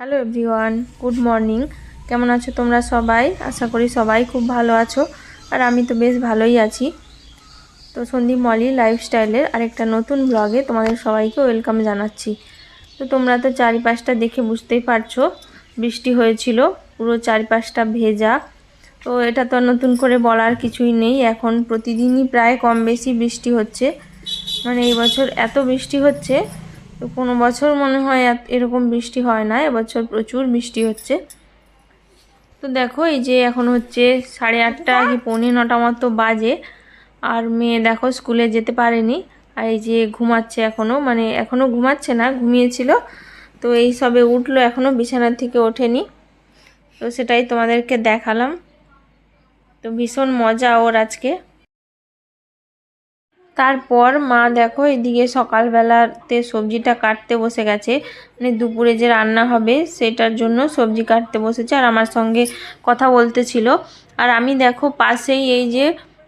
hello everyone good morning কেমন আছো তোমরা সবাই? আশা করি সবাই খুব ভালো আছো। আর আমি তো বেশ ভালোই আছি। তো সন্দীপ মলি লাইফস্টাইলের আরেকটা নতুন ব্লগে তোমাদের সবাইকে ওয়েলকাম জানাচ্ছি। তো তোমরা তো চারিপাশটা দেখে বুঝতেই পারছ, বৃষ্টি হয়েছিল, পুরো চারিপাশটা ভেজা। তো এটা তো নতুন করে বলার কিছুই নেই। এখন প্রতিদিনই প্রায় কম বেশি বৃষ্টি হচ্ছে। মানে এই বছর এত বৃষ্টি হচ্ছে তো কোনো বছর মনে হয় এরকম বৃষ্টি হয় না, এবছর প্রচুর বৃষ্টি হচ্ছে। তো দেখো এই যে এখন হচ্ছে সাড়ে আটটা কি পৌনে নটা মতো বাজে, আর মেয়ে দেখো স্কুলে যেতে পারেনি, আর এই যে ঘুমাচ্ছে এখনও মানে এখনও ঘুমাচ্ছে না, ঘুমিয়েছিল। তো এই সবে উঠল এখনও বিছানার থেকে ওঠেনি। তো সেটাই তোমাদেরকে দেখালাম। তো ভীষণ মজা ওর আজকে। তারপর মা দেখো এদিকে সকালবেলাতে সবজিটা কাটতে বসে গেছে। মানে দুপুরে যে রান্না হবে সেটার জন্য সবজি কাটতে বসেছে আর আমার সঙ্গে কথা বলতেছিল। আর আমি দেখো পাশেই এই যে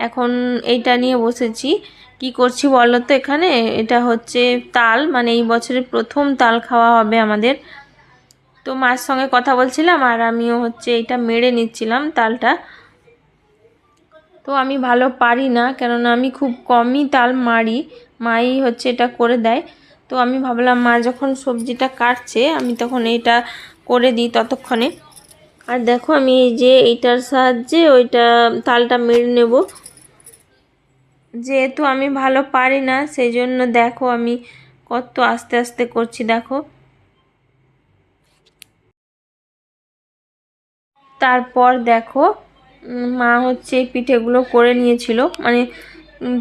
এখন এইটা নিয়ে বসেছি। কি করছি বলো তো এখানে? এটা হচ্ছে তাল মানে এই বছরের প্রথম তাল খাওয়া হবে আমাদের। তো মার সঙ্গে কথা বলছিলাম আর আমিও হচ্ছে এটা মেরে নিচ্ছিলাম তালটা। তো আমি ভালো পারি না, কেননা আমি খুব কমই তাল মারি, মাই হচ্ছে এটা করে দেয়। তো আমি ভাবলাম, মা যখন সবজিটা কাটছে, আমি তখন এইটা করে দিই ততক্ষণে। আর দেখো, আমি এই যে এইটার সাহায্যে ওইটা তালটা মেরে নেব। যেহেতু আমি ভালো পারি না সেই জন্য দেখো আমি কত আস্তে আস্তে করছি, দেখো। তারপর দেখো মা হচ্ছে এই পিঠেগুলো করে নিয়েছিল। মানে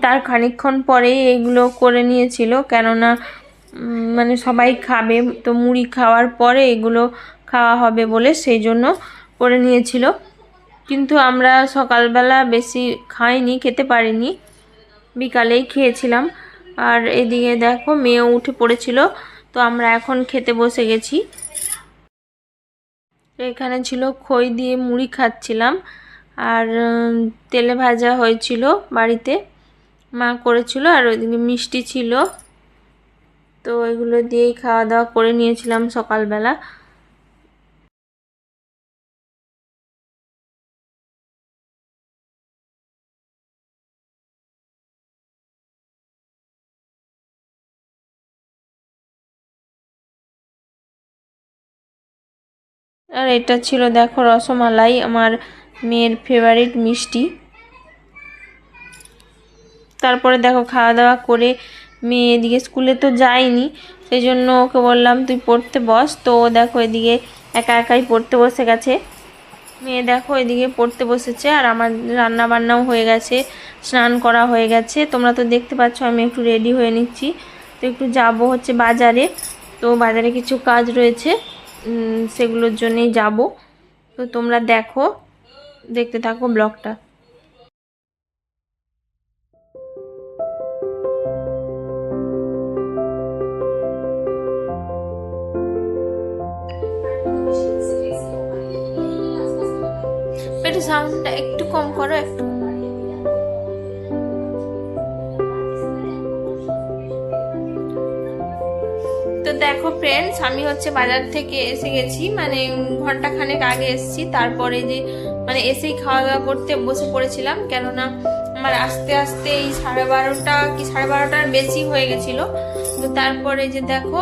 তার খানিকক্ষণ পরেই এগুলো করে নিয়েছিল। কেননা মানে সবাই খাবে, তো মুড়ি খাওয়ার পরে এগুলো খাওয়া হবে বলে সেই জন্য করে নিয়েছিল। কিন্তু আমরা সকালবেলা বেশি খাইনি, খেতে পারিনি। বিকালেই খেয়েছিলাম। আর এদিকে দেখো, মেয়েও উঠে পড়েছিল। তো আমরা এখন খেতে বসে গেছি। এখানে ছিল খই দিয়ে মুড়ি খাচ্ছিলাম। আর তেলে ভাজা হয়েছিল বাড়িতে। মা করেছিল আর ওইদিকে মিষ্টি ছিল। তো এগুলো দিয়েই খাওয়া দাওয়া করে নিয়েছিলাম সকালবেলা। আর এটা ছিল, দেখো, রসমালাই। আমার মেয়ের ফেভারিট মিষ্টি। তারপরে দেখো খাওয়া দাওয়া করে মেয়ে এদিকে স্কুলে তো যায়নি সেই জন্য ওকে বললাম, তুই পড়তে বস। তো দেখো এদিকে একা একাই পড়তে বসে গেছে। মেয়ে দেখো এদিকে পড়তে বসেছে আর আমার রান্না বান্নাও হয়ে গেছে, স্নান করা হয়ে গেছে। তোমরা তো দেখতে পাচ্ছ আমি একটু রেডি হয়ে নিচ্ছি। তো একটু যাব হচ্ছে বাজারে। তো বাজারে কিছু কাজ রয়েছে সেগুলোর জন্যেই যাব। তো তোমরা দেখো। দেখতে থাকো ব্লগটা। একটু সাউন্ডটা একটু কম করো, একটু তো দেখো ফ্রেন্ডস আমি হচ্ছে বাজার থেকে এসে গেছি মানে ঘণ্টা খানেক আগে এসেছি, তারপরে যে মানে এসেই খাওয়া দাওয়া করতে বসে পড়েছিলাম, কেননা আমার আস্তে আস্তে এই সাড়ে বারোটা কি সাড়ে বারোটার বেশি হয়ে গেছিল। তো তারপরে যে দেখো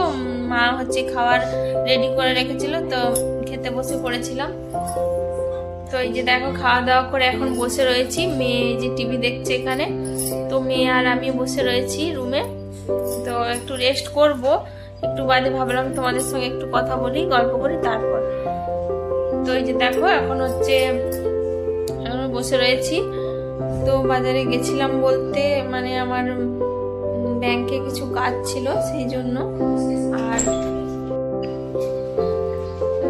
মা হচ্ছে খাওয়ার রেডি করে রেখেছিল, তো খেতে বসে পড়েছিলাম। তো এই যে দেখো খাওয়া দাওয়া করে এখন বসে রয়েছি, মেয়ে যে টিভি দেখছে এখানে, তো মেয়ে আর আমি বসে রয়েছি রুমে। তো একটু রেস্ট করব, একটু বাদে ভাবলাম তোমাদের সঙ্গে একটু কথা বলি, গল্প করি, তারপর। তো এই যে দেখো, এখন হচ্ছে বসে রয়েছি। তো বাজারে গেছিলাম বলতে মানে আমার ব্যাংকে কিছু কাজ ছিল, সেই জন্য। আর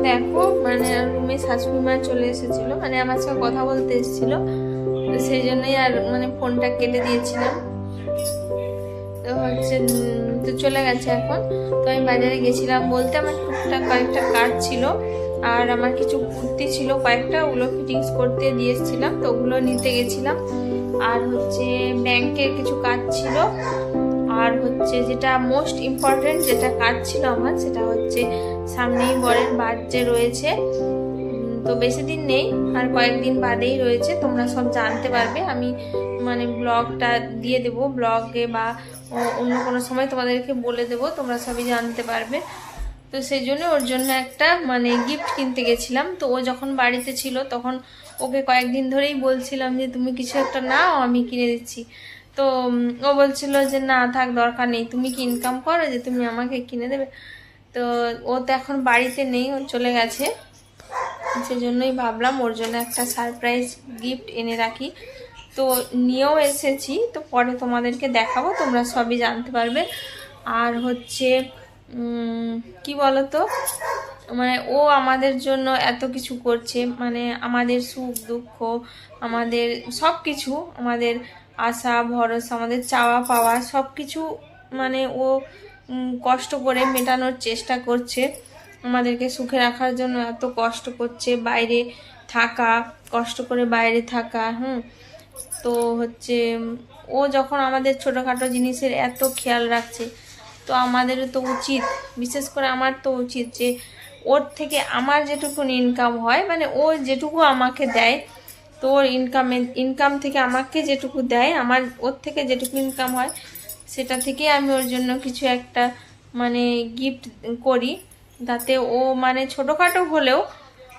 দেখো মানে রুমে শাশুড়ি মা চলে এসেছিল মানে আমার সঙ্গে কথা বলতে এসেছিল। তো সেই জন্যই আর মানে ফোনটা কেটে দিয়েছিলাম। তো হচ্ছে তো চলে গেছে এখন। তো আমি বাজারে গেছিলাম বলতে আমার টুকটাক কয়েকটা কাজ ছিল। আর আমার কিছু কুর্তি ছিল, কয়েকটা ওগুলো ফিটিংস করতে দিয়ে এসেছিলাম, তো ওগুলো নিতে গেছিলাম। আর হচ্ছে ব্যাংকের কিছু কাজ ছিল। আর হচ্ছে যেটা মোস্ট ইম্পর্টেন্ট যেটা কাজ ছিল আমার, সেটা হচ্ছে সামনেই বরের বার্থডে রয়েছে। তো বেশি দিন নেই, আর কয়েকদিন বাদেই রয়েছে, তোমরা সব জানতে পারবে। আমি মানে ব্লগটা দিয়ে দেবো, ব্লগে বা অন্য কোনো সময় তোমাদেরকে বলে দেবো, তোমরা সবই জানতে পারবে। তো সেই জন্য ওর জন্য একটা মানে গিফট কিনতে গেছিলাম। তো ও যখন বাড়িতে ছিল, তখন ওকে কয়েকদিন ধরেই বলছিলাম যে, তুমি কিছু একটা নাও, আমি কিনে দিচ্ছি। তো ও বলছিল যে, না, থাক, দরকার নেই। তুমি কি ইনকাম করো যে, তুমি আমাকে কিনে দেবে? তো ও তো এখন বাড়িতে নেই, ও চলে গেছে। সেজন্যই ভাবলাম ওর জন্য একটা সারপ্রাইজ গিফট এনে রাখি। তো নিয়েও এসেছি। তো পরে তোমাদেরকে দেখাবো, তোমরা সবই জানতে পারবে। আর হচ্ছে কি বলতো? মানে ও আমাদের জন্য এত কিছু করছে মানে আমাদের সুখ, দুঃখ, আমাদের সব কিছু আমাদের আশা, ভরসা, আমাদের চাওয়া, পাওয়া সব কিছু মানে ও কষ্ট করে মেটানোর চেষ্টা করছে। আমাদেরকে সুখে রাখার জন্য এত কষ্ট করছে, বাইরে থাকা, কষ্ট করে বাইরে থাকা, হুম। তো হচ্ছে, ও যখন আমাদের ছোটোখাটো জিনিসের এত খেয়াল রাখছে তো আমাদেরও তো উচিত, বিশেষ করে আমার তো উচিত যে ওর থেকে আমার যেটুকু ইনকাম হয় মানে ও যেটুকু আমাকে দেয়, তো ওর ইনকামে ইনকাম থেকে আমাকে যেটুকু দেয়, আমার, ওর থেকে যেটুকু ইনকাম হয়, সেটা থেকে আমি ওর জন্য কিছু একটা মানে গিফট করি, তাতে ও মানে ছোটোখাটো হলেও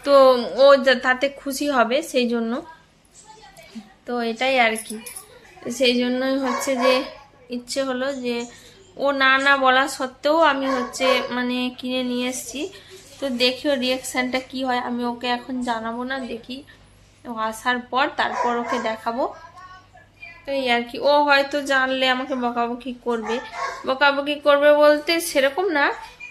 তো ও তাতে খুশি হবে সেই জন্য। তো এটাই আর কি। সেই জন্যই হচ্ছে যে, ইচ্ছে হলো যে ও না না বলা সত্ত্বেও আমি হচ্ছে মানে কিনে নিয়ে এসেছি। তো দেখি ওর রিয়াকশানটা কী হয়, আমি ওকে এখন জানাব না, দেখি। ও আসার পর তারপর ওকে দেখাবো। তো এই আর কি, ও হয়তো জানলে আমাকে বকাবকি করবে। বকাবকি করবে বলতে সেরকম না,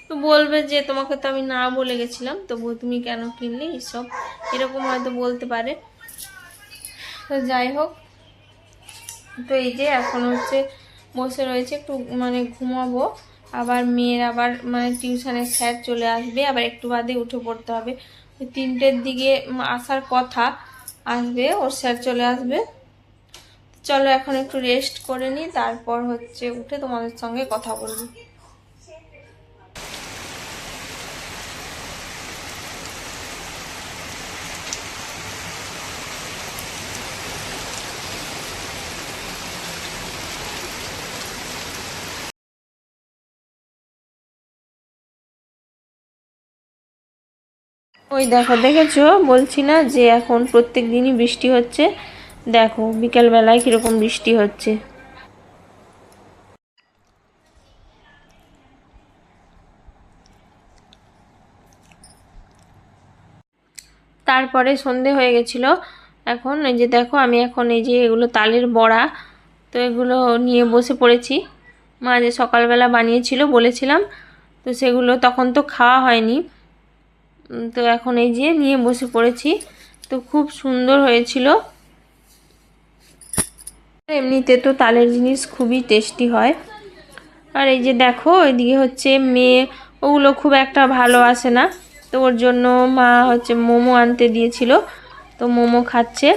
তো বলবে যে তোমাকে তো আমি না বলে গেছিলাম, তবুও তুমি কেন কিনলে এসব এরকম হয়তো বলতে পারে। তো যাই হোক, তো এই যে এখন হচ্ছে বসে রয়েছে, একটু মানে ঘুমাবো। আবার মেয়ের আবার মানে টিউশনের স্যার চলে আসবে, আবার একটু বাদে উঠে পড়তে হবে। তিনটের দিকে আসার কথা আসবে, ওর স্যার চলে আসবে। চলো এখন একটু রেস্ট করে নিই, তারপর হচ্ছে উঠে তোমাদের সঙ্গে কথা বলব। ওই দেখো, দেখেছ? বলছি না যে এখন প্রত্যেক দিনই বৃষ্টি হচ্ছে। দেখো, বিকেলবেলায় কীরকম বৃষ্টি হচ্ছে। তারপরে সন্ধে হয়ে গেছিল। এখন এই যে দেখো, আমি এখন এই যে এগুলো তালের বড়া, তো এগুলো নিয়ে বসে পড়েছি। মা যে সকালবেলা বানিয়েছিল, বলেছিলাম। তো সেগুলো তখন তো খাওয়া হয়নি। তো এখন এই যে নিয়ে বসে পড়েছি। তো খুব সুন্দর হয়েছিল। এমনিতে তো তালের জিনিস খুবই টেস্টি হয়। আর এই যে দেখো, এদিকে হচ্ছে মেয়ে, ওগুলো খুব একটা ভালো আসে না। তো ওর জন্য মা হচ্ছে মোমো আনতে দিয়েছিল। তো মোমো খাচ্ছে।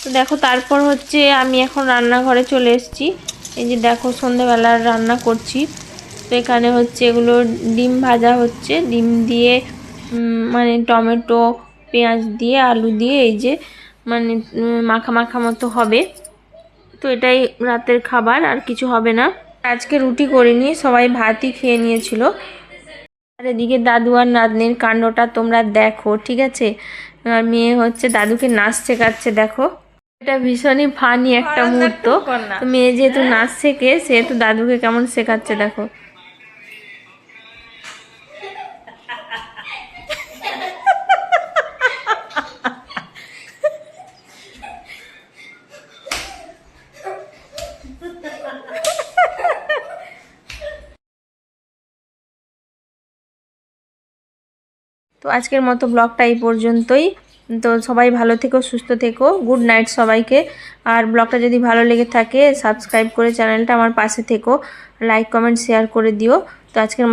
তো দেখো, তারপর হচ্ছে আমি এখন রান্নাঘরে চলে এসেছি। এই যে দেখো, সন্ধেবেলার রান্না করছি। তো এখানে হচ্ছে এগুলো ডিম ভাজা হচ্ছে। ডিম দিয়ে মানে টমেটো পেঁয়াজ দিয়ে আলু দিয়ে এই যে মানে মাখা মাখা মতো হবে। তো এটাই রাতের খাবার আর কিছু হবে না। আজকে রুটি করিনি সবাই ভাতই খেয়ে নিয়েছিল। আর এদিকে দাদু আর নাতনির কাণ্ডটা তোমরা দেখো ঠিক আছে? আর মেয়ে হচ্ছে দাদুকে নাচ শেখাচ্ছে দেখো। এটা ভীষণই ফানি একটা মুহূর্ত। মেয়ে যেহেতু নাচ শেখে সেহেতু দাদুকে কেমন শেখাচ্ছে দেখো। তো আজকের মতো ব্লগটা এই পর্যন্তই। তো সবাই ভালো থেকো, সুস্থ থেকো। গুড নাইট সবাইকে। আর ব্লগটা যদি ভালো লেগে থাকে সাবস্ক্রাইব করে চ্যানেলটা আমার পাশে থেকো। লাইক কমেন্ট শেয়ার করে দিও। তো আজকের